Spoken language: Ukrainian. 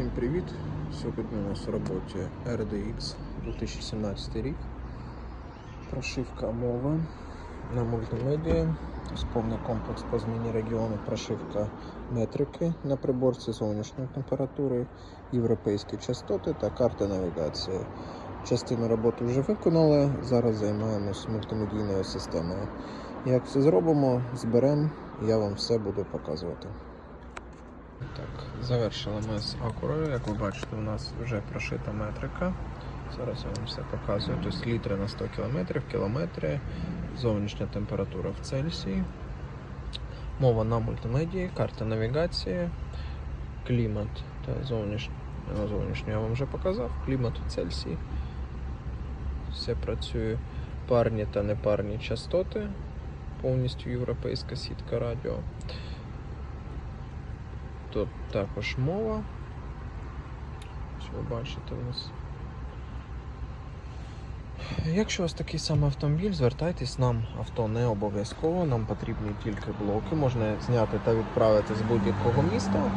Всім привіт! Сьогодні у нас в роботі RDX 2017 рік. Прошивка мови на мультимедії. Ось Повний комплекс по зміні регіону, прошивка метрики на приборці зовнішньої температури, європейські частоти та карти навігації. Частину роботи вже виконали. Зараз займаємось мультимедійною системою. Як все зробимо, зберемо, я вам все буду показувати. Так, завершили ми з акурою. Як ви бачите, у нас вже прошита метрика. Зараз я вам все показую. Тобто літри на 100 км, кілометри, зовнішня температура в Цельсії, мова на мультимедії, карта навігації, клімат та зовнішній. Зовнішню я вам вже показав. Клімат в Цельсії. Все працює парні та непарні частоти. Повністю європейська сітка радіо. Тут також мова. Що ви бачите у нас. Якщо у вас такий самий автомобіль, звертайтесь, нам авто не обов'язково, нам потрібні тільки блоки. Можна зняти та відправити з будь-якого міста.